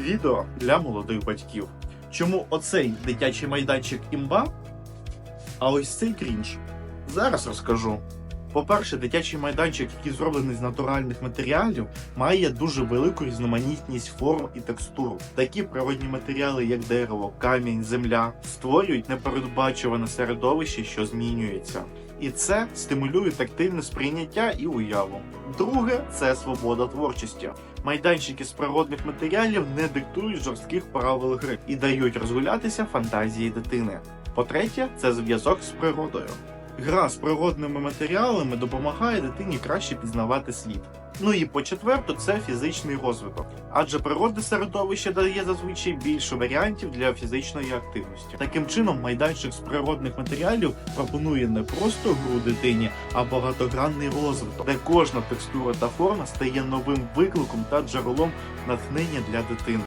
Відео для молодих батьків. Чому оцей дитячий майданчик імба, а ось цей крінж? Зараз розкажу. По-перше, дитячий майданчик, який зроблений з натуральних матеріалів, має дуже велику різноманітність форм і текстур. Такі природні матеріали, як дерево, камінь, земля, створюють непередбачуване середовище, що змінюється. І це стимулює тактильне сприйняття і уяву. Друге це свобода творчості. Майданчики з природних матеріалів не диктують жорстких правил гри і дають розгулятися фантазії дитини. По-третє, це зв'язок з природою. Гра з природними матеріалами допомагає дитині краще пізнавати світ. Ну і по четверто, це фізичний розвиток, адже природне середовище дає зазвичай більше варіантів для фізичної активності. Таким чином, майданчик з природних матеріалів пропонує не просто гру дитині, а багатогранний розвиток, де кожна текстура та форма стає новим викликом та джерелом натхнення для дитини.